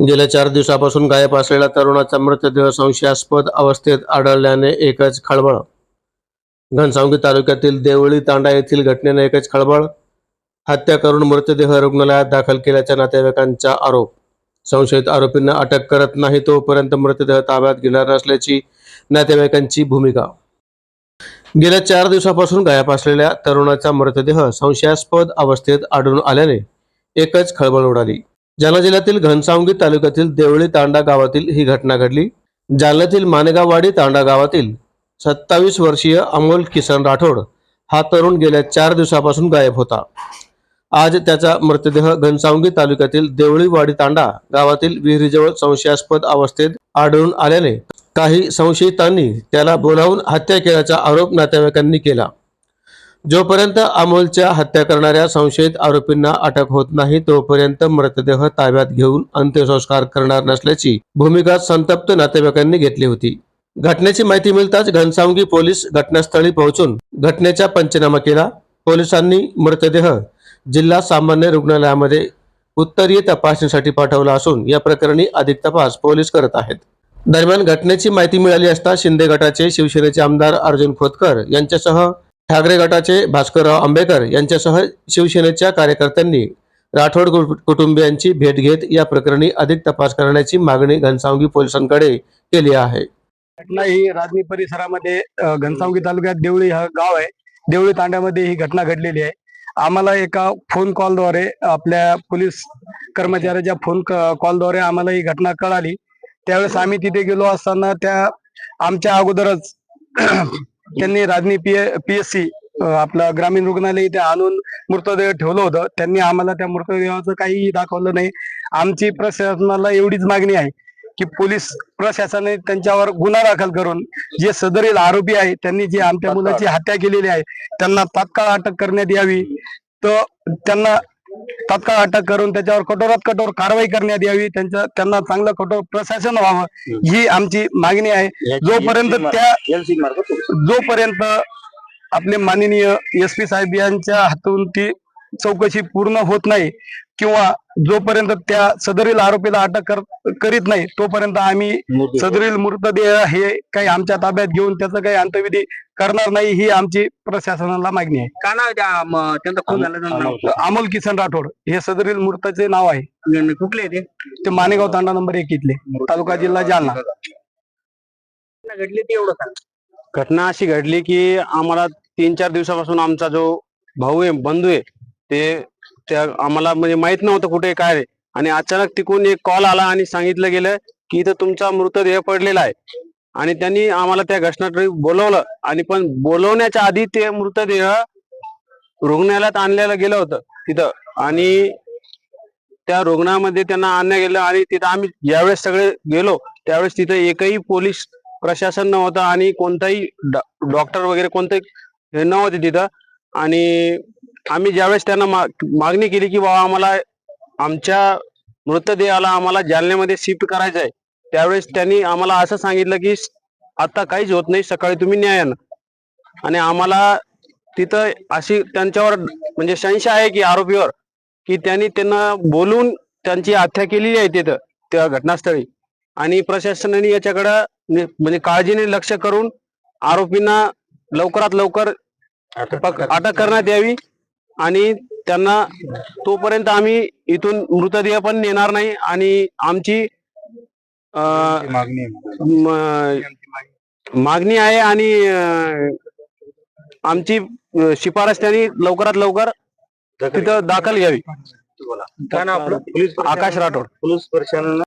गेल्या चार दिवसापासून गायब असलेल्या तरुणाचा मृतदेह संशयास्पद अवस्थेत आढळल्याने एकच खळबळ. घनसावंगी तालुक्यातील देवळी तांडा येथील घटनेने एकच खळबळ. हत्या करून मृतदेह रुग्णालयात दाखल केल्याच्या नातेवाईकांचा आरोप. संशयित आरोपींना अटक करत नाही तोपर्यंत मृतदेह ताब्यात घेणार नसल्याची नातेवाईकांची भूमिका. गेल्या चार दिवसापासून गायब असलेल्या तरुणाचा मृतदेह संशयास्पद अवस्थेत आढळून आल्याने एकच खळबळ उडाली. जालना जिल्ह्यातील घनसावंगी तालुक्यातील देवळी तांडा गावातील ही घटना घडली. जालन्यातील मानेगाववाडी तांडा गावातील सत्तावीस वर्षीय अमोल किसन राठोड हा तरुण गेल्या चार दिवसापासून गायब होता. आज त्याचा मृतदेह घनसावंगी तालुक्यातील देवळीवाडी तांडा गावातील विहिरीजवळ संशयास्पद अवस्थेत आढळून आल्याने काही संशयितांनी त्याला बोलावून हत्या केल्याचा आरोप नातेवाईकांनी केला. जोपर्यंत अमोलच्या हत्या करणाऱ्या संशयित आरोपींना अटक होत नाही तोपर्यंत मृतदेह ताब्यात घेऊन अंत्यसंस्कार करणार नसल्याची भूमिका संतप्त नातेवाईकांनी घेतली होती. घटनेची माहिती मिळताच घनसावंगी पोलीस घटनास्थळी पोहोचून घटनेचा पंचनामा केला. पोलिसांनी मृतदेह जिल्हा सामान्य रुग्णालयामध्ये उत्तरीय तपासणीसाठी पाठवला असून या प्रकरणी अधिक तपास पोलीस करत आहेत. दरम्यान घटनेची माहिती मिळाली असता शिंदे गटाचे शिवसेनेचे आमदार अर्जुन खोतकर यांच्यासह ठाकरे गटाचे भास्करराव आंबेकर यांच्यासह शिवसेनेच्या कार्यकर्त्यांनी राठोड कुटुंबियांची भेट घेत या प्रकरणी अधिक तपास करण्याची मागणी घनसावंगी पोलिसांकडे केली आहे. घटना ही राजनी परिसरामध्ये घनसावंगी तालुक्यात देवळी हा गाव आहे. देवळी तांड्यामध्ये ही घटना घडलेली आहे. आम्हाला एका फोन कॉलद्वारे आपल्या पोलीस कर्मचाऱ्याच्या फोन कॉलद्वारे आम्हाला ही घटना कळाली. त्यावेळेस आम्ही तिथे गेलो असताना त्या आमच्या अगोदरच त्यांनी राजनी पी पीएससी आपलं ग्रामीण रुग्णालय इथे आणून मृतदेह ठेवलं होतं. त्यांनी आम्हाला त्या मृतदेहाचं काहीही दाखवलं नाही. आमची प्रशासनाला एवढीच मागणी आहे की पोलीस प्रशासनाने त्यांच्यावर गुन्हा दाखल करून जे सदरील आरोपी आहे त्यांनी जे आमच्या मुलाची हत्या केलेली आहे त्यांना तात्काळ अटक करण्यात यावी. तर त्यांना तात्काळ अटक करून त्याच्यावर कठोरात कठोर कारवाई करण्यात यावी त्यांच्या त्यांना चांगलं कठोर प्रशासन व्हावं ही आमची मागणी आहे. जोपर्यंत त्या जोपर्यंत आपले माननीय एस पी साहेब यांच्या हातून ती चौकशी पूर्ण होत नाही किंवा जोपर्यंत त्या सदरील आरोपीला अटक कर- करीत नाही तोपर्यंत आम्ही सदरील मृतदेह हे काही आमच्या ताब्यात घेऊन त्याचं काही अंतविधी करणार नाही ही आमची प्रशासनाला मागणी आहे. का नाव त्यांचा खून झाला? अमोल किसन राठोड हे सदरील मृताचे नाव आहे. कुठले ते? ते मानेगाव तांडा नंबर एक इथले तालुका जिल्हा जालना. घडली ती एवढं सांग. घटना अशी घडली की आम्हाला तीन चार दिवसापासून आमचा जो भाऊ आहे बंधू आहे ते त्या आम्हाला म्हणजे माहीत नव्हतं कुठे काय आहे. आणि अचानक तिकून एक कॉल आला आणि सांगितलं गेलं की इथं तुमचा मृतदेह पडलेला आहे. आणि त्यांनी आम्हाला त्या घटनास्थळी बोलवलं आणि पण बोलवण्याच्या आधी ते मृतदेह रुग्णालयात आणलेलं गेलं होतं तिथं. आणि त्या रुग्णामध्ये त्यांना आणण्या गेलं आणि तिथं आम्ही ज्यावेळेस सगळे गेलो त्यावेळेस तिथं एकही पोलीस प्रशासन नव्हतं आणि कोणताही डॉक्टर वगैरे कोणते हे नव्हते तिथं. आणि आम्ही ज्यावेळेस त्यांना मागणी केली की बाबा आम्हाला आमच्या मृतदेहाला आम्हाला जालन्यामध्ये शिफ्ट करायचं आहे त्यावेळेस त्यांनी आम्हाला असं सांगितलं की आता काहीच होत नाही सकाळी तुम्ही न्या यानं आणि आम्हाला तिथं अशी त्यांच्यावर म्हणजे संशय आहे की आरोपीवर की त्यांनी त्यांना बोलून त्यांची हत्या केलेली आहे तिथं त्या घटनास्थळी. आणि प्रशासनाने याच्याकडं म्हणजे काळजीने लक्ष करून आरोपींना लवकरात लवकर अटक करण्यात यावी. आणि त्यांना तोपर्यंत आम्ही इथून मृतदेह पण नेणार नाही आणि आमची मागणी आहे. आणि आमची शिफारस त्यांनी लवकरात लवकर तिथं दाखल घ्यावी. आकाश राठोड. पोलीस प्रशासन